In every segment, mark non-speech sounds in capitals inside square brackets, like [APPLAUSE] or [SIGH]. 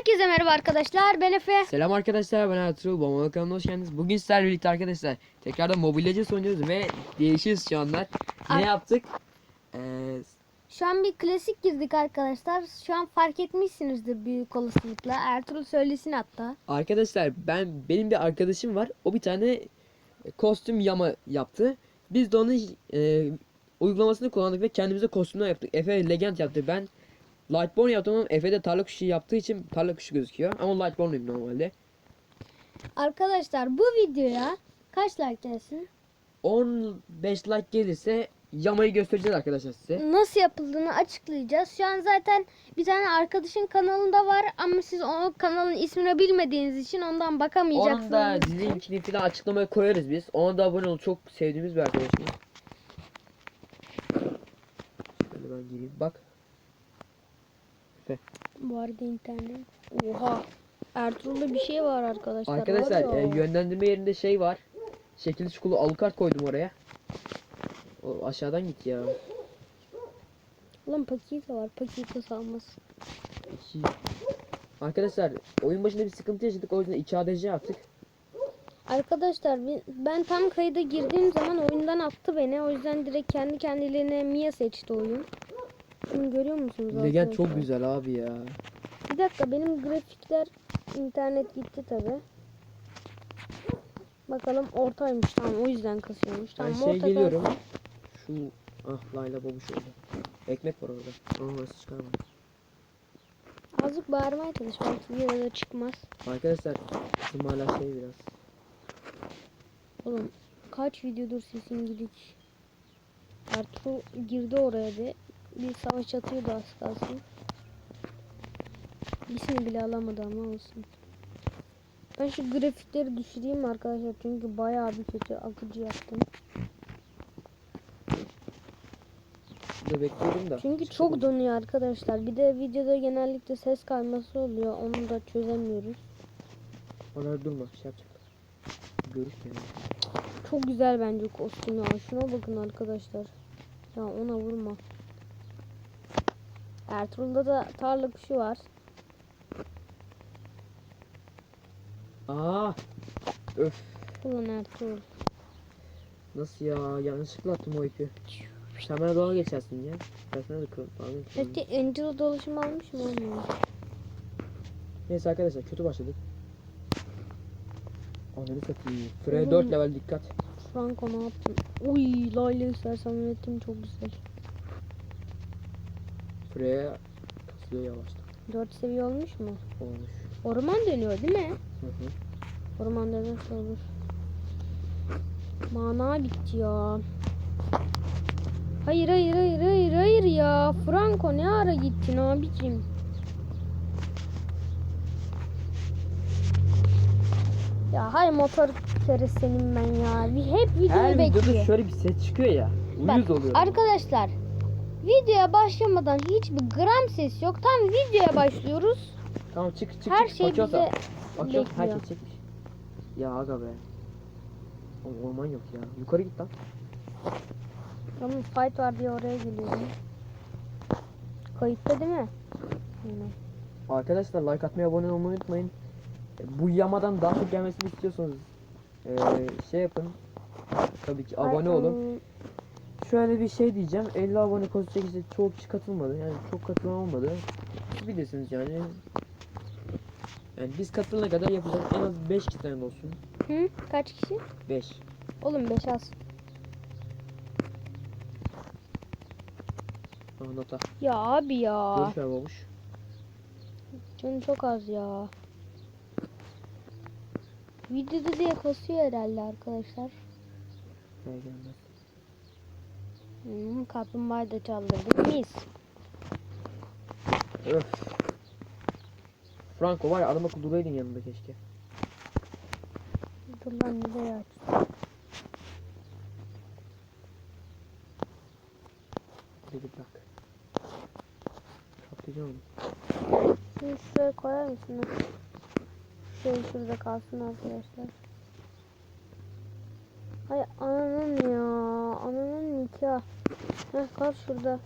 Herkese merhaba arkadaşlar. Ben Efe. Selam arkadaşlar ben Ertuğrul Bombalı kanalına hoş geldiniz. Bugün sizlerle birlikte arkadaşlar tekrardan Legends oynuyoruz ve değişiyoruz şu anlar. Ne Ar- yaptık? Ee, Şu an bir klasik girdik arkadaşlar. Şu an fark etmişsinizdir büyük olasılıkla. Ertuğrul söylesin hatta. arkadaşlar ben benim bir arkadaşım var. O bir tane kostüm yama yaptı. Biz de onun e, uygulamasını kullandık ve kendimize kostümler yaptık. Efe Legend yaptı. Ben Lightborn yaptım ama Efe de tarla kuşu yaptığı için tarla kuşu gözüküyor. Ama Lightborn'luyum normalde. Arkadaşlar bu videoya kaç like gelsin? 15 like gelirse yamayı göstereceğiz arkadaşlar size. Nasıl yapıldığını açıklayacağız. Şu an zaten bir tane arkadaşın kanalında var ama siz o kanalın ismini bilmediğiniz için ondan bakamayacaksınız. Onun da linkini falan açıklamaya koyarız biz. Ona da abone ol. Çok sevdiğimiz bir arkadaşımız. Şöyle ben gireyim. Bak. Bu arada internet. Oha. Ertuğrul'da bir şey var arkadaşlar. Arkadaşlar e, yönlendirme yerinde şey var. Şekil çukulu alukart koydum oraya. O aşağıdan git ya. Ulan paketi var. Paketi salmaz. Arkadaşlar oyun başında bir sıkıntı yaşadık. O yüzden 2 ADC attık. Arkadaşlar ben- tam kayıda girdiğim zaman oyundan attı beni. O yüzden direkt kendi kendiliğine Mia seçti oyun. Şimdi görüyor musunuz Legend çok güzel abi ya. Bir dakika benim grafikler internet gitti tabi. Bakalım ortaymış tamam o yüzden kasıyormuş. Ben Tamam şey orta geliyorum. kalsın. Şu ah Layla babuş oldu. Ekmek var orada. Aa orası çıkarmadı. Azıcık bağırmaya çalış belki videoda çıkmaz. Arkadaşlar bizim hala şey biraz. Oğlum kaç videodur sesin gidik. Ertuğrul girdi oraya bir. Bir savaş atıyordu az kalsın. İsmi bile alamadı ama olsun. Ben şu grafikleri düşüreyim arkadaşlar çünkü bayağı bir kötü akıcı yaptım. Bekliyorum da. Çünkü çıkamadı. çok donuyor arkadaşlar. Bir de videoda genellikle ses kayması oluyor. Onu da çözemiyoruz. Onlar durma şey yapacak. Görüşmeyelim. Çok güzel bence kostüm ya. Şuna bakın arkadaşlar. Ya ona vurma. Ertuğrul'da da tarla kuşu var. Aa! Öf! Ulan Ertuğrul. Nasıl ya? Yanlışlıkla attım o ipi. Sen bana dalga geçersin ya. Ben sana da kırım. Peki Angel dolaşım almış mı olmuyor? Neyse arkadaşlar kötü başladık. Ananı satayım. Freya Oğlum. 4 level dikkat. Franco ne yaptın? Uy Layla istersen yönetim çok güzel. Freya kasılıyor yavaştan. 4 seviye olmuş mu? Olmuş. Orman dönüyor değil mi? Hı hı. Orman dönerse olur. Mana bitti ya. Hayır hayır hayır hayır hayır ya. Franco ne ara gittin abicim? Ya hay motor kere senin ben ya. Bir hep videoyu Her videoda bekliyor. şöyle bir ses çıkıyor ya. Bak, Uyuz oluyorum. Arkadaşlar videoya başlamadan hiçbir gram ses yok. Tam videoya başlıyoruz. Tamam çık çık Her çık. şey Bakıyorsa- bize Bakıyor bekliyor. herkes çekmiş. Ya aga be. Oğlum orman yok ya. Yukarı git lan. Tamam fight var diye oraya geliyorum. Kayıtta değil mi? Aynen. Arkadaşlar like atmayı abone olmayı unutmayın. E, Bu yamadan daha çok gelmesini istiyorsanız e, şey yapın. Tabii ki abone olun. Şöyle bir şey diyeceğim. 50 abone konuşacak işte çoğu kişi katılmadı. Yani çok katılan olmadı. Bilirsiniz yani. Yani biz katılana kadar yapacağız. En az 5 kişiden olsun. Hı? Kaç kişi? 5. Oğlum 5 az. Aha nota. Ya abi ya. Görüş ver babuş. Canım çok az ya. Videoda diye kasıyor herhalde arkadaşlar. Gel gelmez. Hmm, kaplumbağayı da çaldırdık. Mis. Öf. Franco var ya adam akıllı duraydın yanında keşke. Dur lan nereye aç? Dedi bırak. Kaplayacağım onu. Şunu şuraya koyar mısınız? Şey şurada kalsın arkadaşlar. Hay ananın ya. Nikah. Heh kal şurada.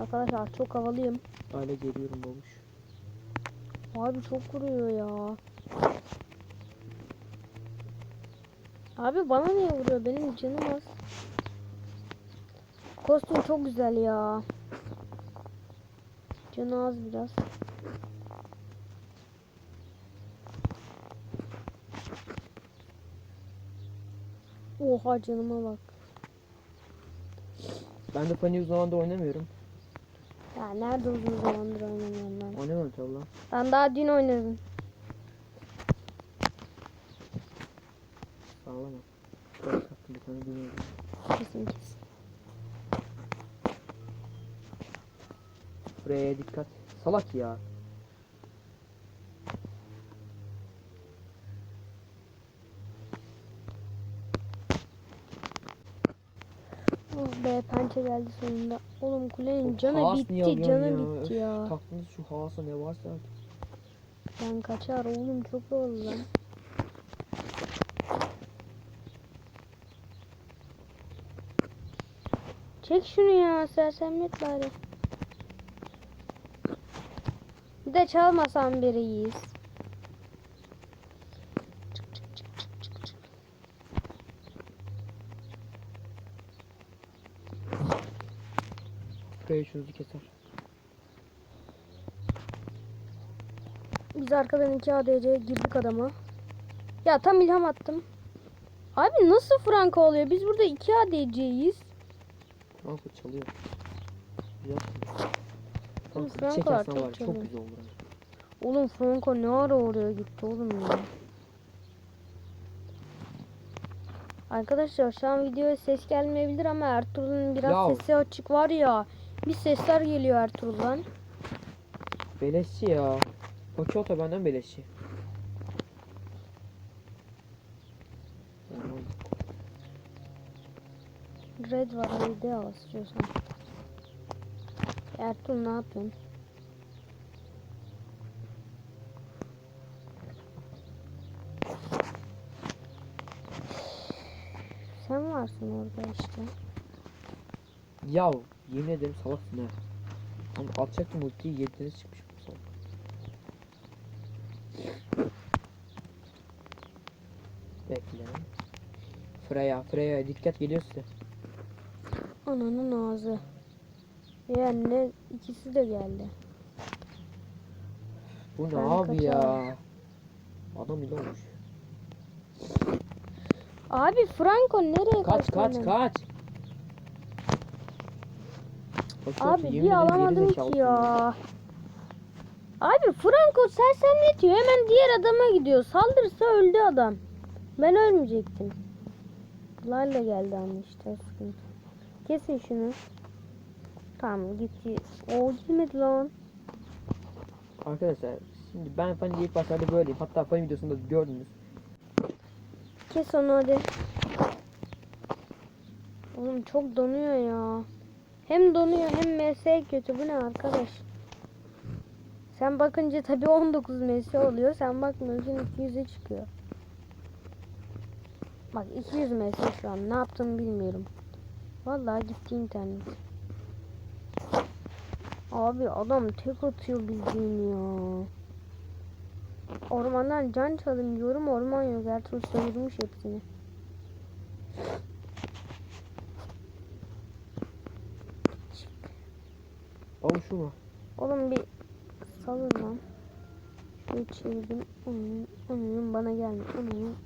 Arkadaşlar çok havalıyım. Hala geliyorum babuş. Abi çok vuruyor ya. Abi bana niye vuruyor? Benim canım az. Kostüm çok güzel ya. Canı az biraz. Oha canıma bak. Ben de Funny uzun zamandır oynamıyorum. Ya nerede uzun zamandır oynamıyorum ben. Oynamıyorum tabi lan. Ben daha dün oynadım. Sağlama. Bir tane bilmiyorum. Kesin kesin. Buraya dikkat. Salak ya. Oh pençe geldi sonunda. Oğlum kulenin canı bitti, canı bitti ya. Taktınız şu Haas'a ne varsa. Ben kaçar oğlum çok havalı lan. Çek şunu ya sersemlet bari. Bir de çalmasan biriyiz. Hızı keser. Biz arkadan iki ADC'ye girdik adama. Ya tam ilham attım. Abi nasıl Franco oluyor? Biz burada iki ADC'yiz. Franco çalıyor. Güzel. Oğlum, Franco çekersen çok var çok güzel olur. Oğlum Franco ne ara oraya gitti oğlum ya. Arkadaşlar şu an videoya ses gelmeyebilir ama Ertuğrul'un biraz Ya. sesi açık var ya. Bir sesler geliyor Ertuğrul'dan. Beleşçi ya. Poçota benden beleşçi. Red var hadi al istiyorsan. Ertuğrul ne yapıyorsun? Sen varsın orada işte. Ya yemin ederim salaksın ha. Ama atacaktım ultiyi yediniz çıkmış bu salak. Bekle. Freya, Freya dikkat geliyor size. Ananın ağzı. Yani ne ikisi de geldi. Bu ne Ben abi ya? kaçarım. Adam bile olmuş. Abi Franco nereye Kaç kaç hemen? kaç. Abi bir alamadım ki ya. Abi Franco sersemletiyor. Hemen diğer adama gidiyor. Saldırırsa öldü adam. Ben ölmeyecektim. Layla geldi ama işte sıkıntı. Kesin şunu. Tamam gitti. O girmedi lan. Arkadaşlar şimdi ben Fanny'de ilk başlarda böyleyim. Hatta Fanny videosunda gördünüz. Kes onu hadi. Oğlum çok donuyor ya. Hem donuyor hem MS kötü. Bu ne arkadaş? Sen bakınca tabii 19 MS oluyor. Sen bakmıyorsun 200'e çıkıyor. Bak 200 MS şu an. Ne yaptığımı bilmiyorum. Vallahi gitti internet. Abi adam tek atıyor bildiğin ya. Ormandan can çalayım diyorum orman yok. Ertuğrul sömürmüş hepsini. Şu mu? Oğlum bir salın lan. Şöyle çevirdim. Onun, onun bana gelme. Onun.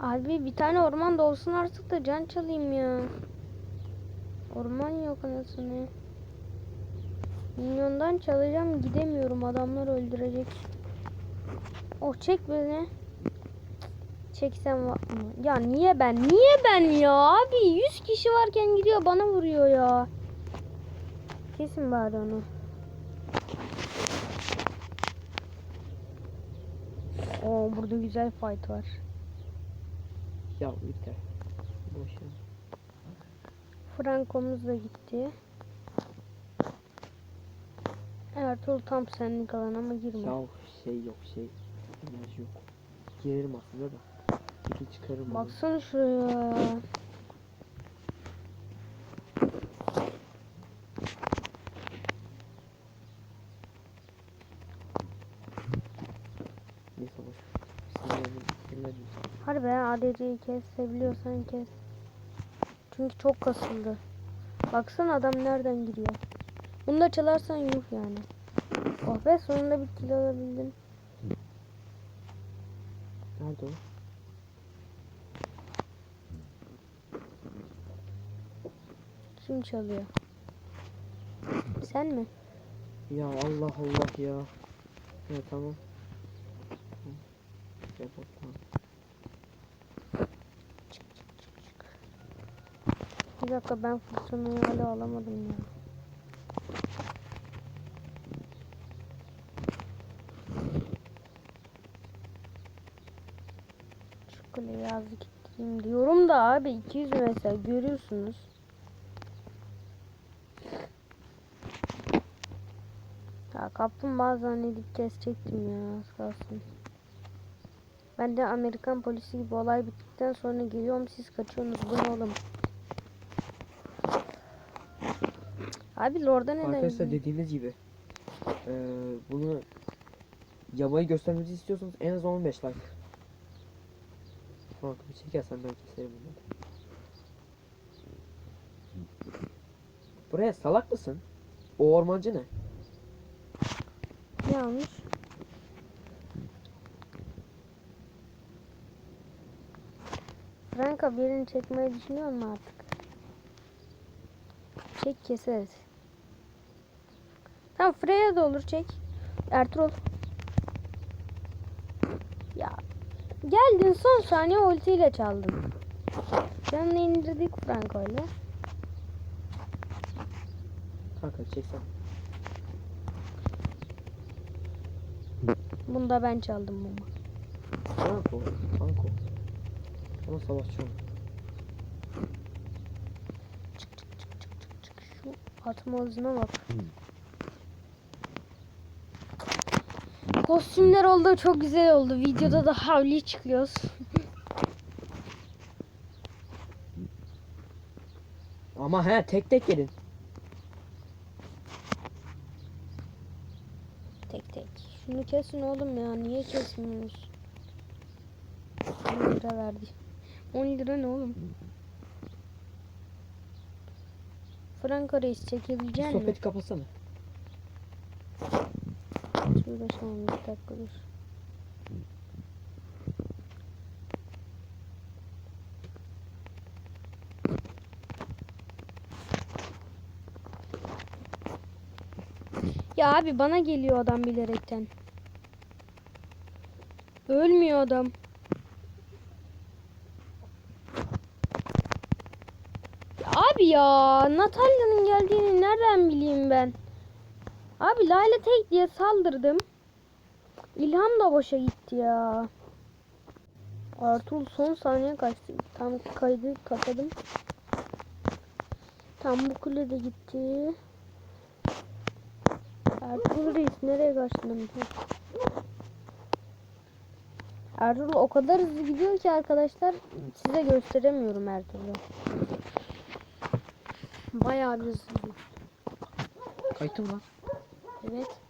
Abi bir tane orman da olsun artık da can çalayım ya. Orman yok anasını. Minyondan çalacağım gidemiyorum adamlar öldürecek. Oh çek beni. Çeksem var mı? Ya niye ben? Niye ben ya? Abi 100 kişi varken gidiyor bana vuruyor ya. Kesin bari onu. Oo burada güzel fight var. Ya biter. Boş ya. Franco'muz da gitti. Ertuğrul tam senlik alan ama girme. Ya şey yok şey. Enerji yok. Girerim aslında da. Peki çıkarım. Baksana şuraya. Hadi be ADC'yi kes. Seviyorsan kes. Çünkü çok kasıldı. Baksana adam nereden giriyor. Bunu da çalarsan yuh yani. Oh be sonunda bir kill alabildin. Nerede o? Kim çalıyor? Sen mi? Ya Allah Allah ya. Evet tamam. Bak, tamam. Bir dakika ben fırtınayı hala alamadım ya. Şu kuleyi azıcık ittireyim diyorum da abi 200 mesela görüyorsunuz. Ya kaplumbağa zannedip kesecektim ya az kalsın. Ben de Amerikan polisi gibi olay bittikten sonra geliyorum siz kaçıyorsunuz bu ne oğlum? Abi Lord'a neden Arkadaşlar dediğiniz gibi eee bunu yamayı göstermemizi istiyorsanız en az 15 like. Bak bir çekersen ben keserim bunu. Buraya salak mısın? O ormancı ne? Almış? Franka birini çekmeyi düşünüyor mu artık? Çek keseriz. Tamam Freya da olur çek. Ertuğrul. Ya geldin son saniye ultiyle çaldın. Canını indirdik Franco ile. Kanka çeksen. Bunu da ben çaldım bunu. Kanko. Kanko. Ama savaşçı ol. Şu atma hızına bak. Kostümler oldu çok güzel oldu. Videoda da havli çıkıyoruz. Ama he tek tek gelin. Tek tek. Şunu kesin oğlum ya. Niye kesmiyoruz? 10 lira verdi. 10 lira ne oğlum? Franco Reis çekebilecek misin? Sohbeti kapatsana. Şurada son bir dakika dur. Ya abi bana geliyor adam bilerekten. Ölmüyor adam. Abi ya Natalya'nın geldiğini nereden bileyim ben? Abi Layla tek diye saldırdım. İlham da boşa gitti ya. Artul son saniye kaçtı. Tam kaydı kapadım. Tam bu kule de gitti. Ertuğrul Reis nereye kaçtın? Ertuğrul o kadar hızlı gidiyor ki arkadaşlar size gösteremiyorum Ertuğrul'u. Bayağı bir hızlı gidiyor. Kayıttı mı lan? Evet.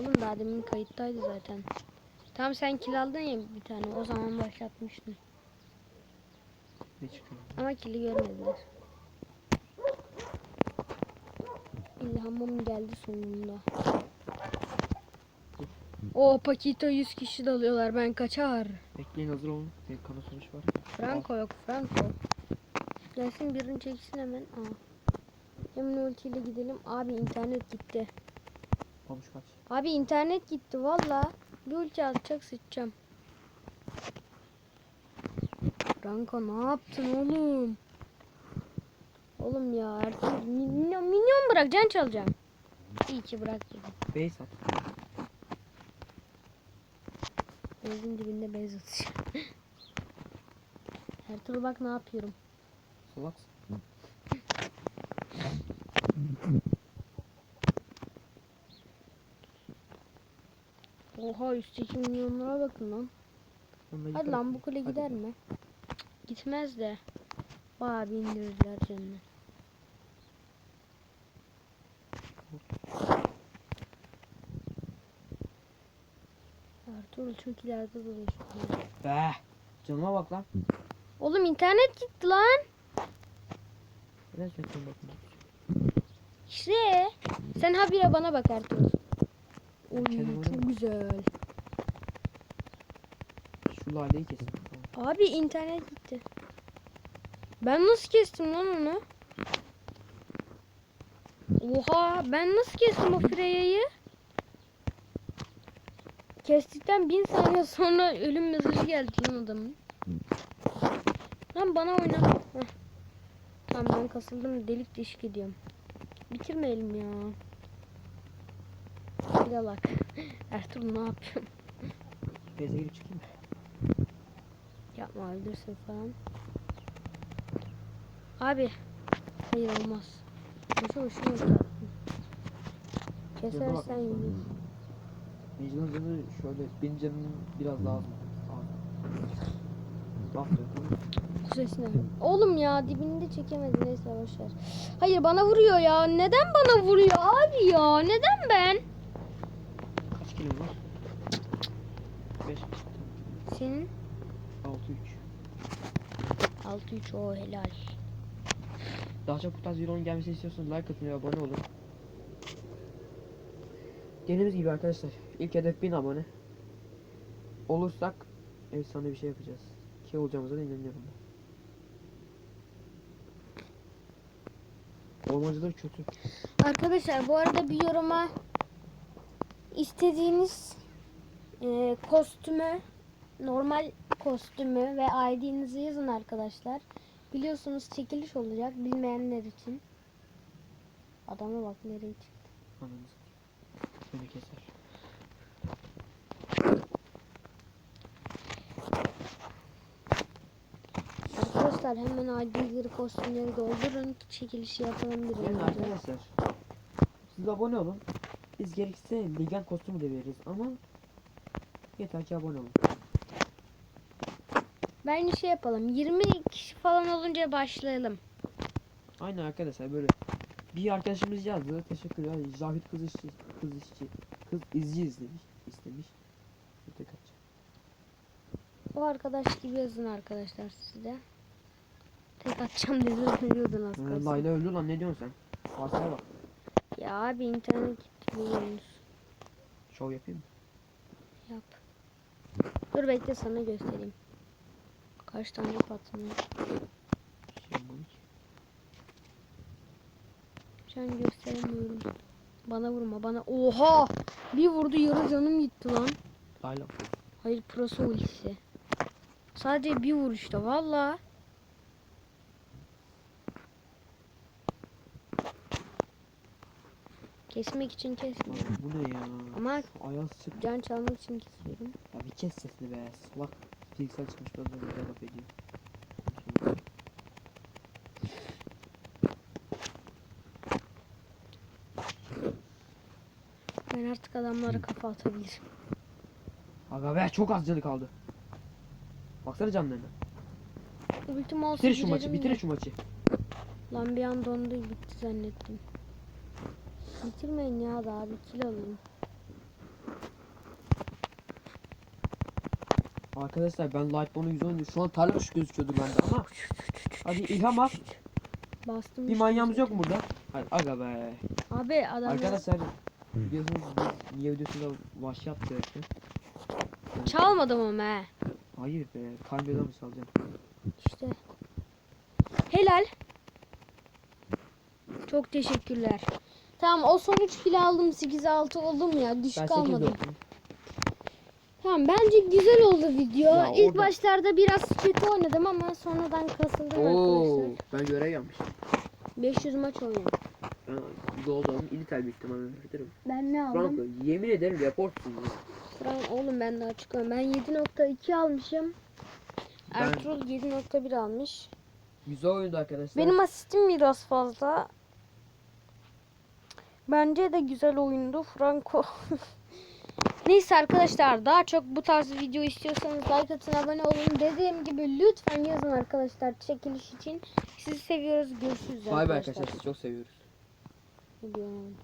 Oğlum daha demin kayıttaydı zaten. Tam sen kill aldın ya bir tane o zaman başlatmıştım. Ne çıkıyor? Ama kill'i görmediler. İlhamım geldi sonunda. O Paquito 100 kişi dalıyorlar ben kaçar. Bekleyin hazır olun. Bir kana sonuç var. Franco yok Franco. Gelsin birini çeksin hemen. Aa. Hemen ultiyle gidelim. Abi internet gitti. Konuş kaç. Abi internet gitti valla. Bir ulti atacak sıçacağım. Franco ne yaptın oğlum? Oğlum ya Ertuğrul minyon, minyon bırak can çalacağım. İyi ki bırak dedim. Base at. Benzin dibinde bez atacağım. Ertuğrul bak ne yapıyorum. Salaksın. Oha üstteki milyonlara bakın lan. Onunla Hadi lan bu kule Hadi. gider mi? Gitmez de. Bayağı bir indirirler canını. Ertuğrul çok ileride duruyor. Be. Canıma bak lan. Oğlum internet gitti lan. Sen canıma bakma? İşte. Sen habire bana bak Ertuğrul. Oy çok güzel. Şu laleyi kesin. Abi internet gitti. Ben nasıl kestim lan onu? Oha ben nasıl kestim o Freya'yı? Kestikten bin saniye sonra ölüm mesajı geldi lan adamın. Lan bana oyna. Heh. Tamam ben kasıldım delik deşik ediyorum. Bitirmeyelim ya. Bir de bak. [LAUGHS] Ertuğrul ne yapıyorsun? Beze girip çıkayım? Yapma öldürsün falan. Abi. Hayır olmaz. Boşu boşuna. Kesersen bak. Mecnun canı şöyle benim canım biraz daha az. Bak ya, tamam. Bu ses ne? Oğlum ya dibinde çekemedi neyse boşver. Hayır bana vuruyor ya. Neden bana vuruyor abi ya? Neden ben? Kaç kilo var? 5 Senin 6 3. 6-3 o helal. Daha çok bu tarz videoların gelmesini istiyorsanız like atın ve abone olun. Dediğimiz gibi arkadaşlar ilk hedef 1000 abone. Olursak efsane bir şey yapacağız. Ki olacağımıza da inanıyorum ben. Ormancılar kötü. Arkadaşlar bu arada bir yoruma istediğiniz e, kostümü normal kostümü ve ID'nizi yazın arkadaşlar. Biliyorsunuz çekiliş olacak bilmeyenler için. Adama bak nereye çıktı. Ananız. Beni keser. Arkadaşlar hemen ID'leri kostümleri doldurun ki çekilişi yapalım bir an Yani arkadaşlar siz abone olun. Biz gerekirse ligel kostümü de veririz ama yeter ki abone olun. Bence şey yapalım 20 kişi falan olunca başlayalım. Aynen arkadaşlar böyle bir arkadaşımız yazdı. Teşekkürler. Cahit kız işçi, kız işçi, kız izci izlemiş, istemiş. Bir atacağım. O arkadaş gibi yazın arkadaşlar siz de. Tek atacağım dedi veriyordun az kalsın. Layla öldü lan ne diyorsun sen? Varsaya bak. Ya abi internet gitti biliyorsunuz. Şov yapayım mı? Yap. Dur bekle sana göstereyim. Kaç tane. Sembolik. Şu an gösteremiyorum. Bana vurma bana. Oha! Bir vurdu yarı canım gitti lan. Layla. Hayır proso ultisi. Sadece bir vuruşta valla. Kesmek için kesmiyorum. bu ne ya? Ama Ayaz çık. can çalmak için kesiyorum. Ya bir kes sesini be. Salak. Fiziksel çıkmış de böyle laf ediyor. Ben artık adamlara kafa atabilirim. Aga be çok az canı kaldı. Baksana canlarına. Ultim olsa Bitir şu maçı, girerim bitir şu maçı. Lan bir an dondu bitti zannettim. Bitirmeyin ya daha bir kill alayım. Arkadaşlar ben Lightbone'u 110 şu an tarla kuş gözüküyordu bende ama Hadi ilham al. Bastım Bir manyağımız yok mu burada? Hadi aga be. Abi adamlar Arkadaşlar biliyorsunuz niye videosunda vahşi yaptı çalmadım ama he. Hayır be. Kalbiyeden mı çalacağım? İşte. Helal. Çok teşekkürler. Tamam o son 3 kilo aldım 8'e 6 oldum ya Ben düşük 8 almadım. Tamam bence güzel oldu video. Ya İlk orada- başlarda biraz kötü oynadım ama sonradan kasıldım Oo, arkadaşlar. ben görev yapmışım. 500 maç oynadım. Ben Gold'um, İlitel büyük ihtimalle bilirim. Ben ne aldım? Franco, yemin ederim reportsun. Ya. Fran- oğlum ben daha çıkıyorum. Ben 7.2 almışım. Ben- Ertuğrul 7.1 almış. Güzel oyundu arkadaşlar. Benim asistim biraz fazla. Bence de güzel oyundu Franco. [LAUGHS] Neyse arkadaşlar daha çok bu tarz video istiyorsanız like atın abone olun. Dediğim gibi lütfen yazın arkadaşlar çekiliş için. Sizi seviyoruz. Görüşürüz Bay bay arkadaşlar sizi çok seviyoruz. Gidiyorum.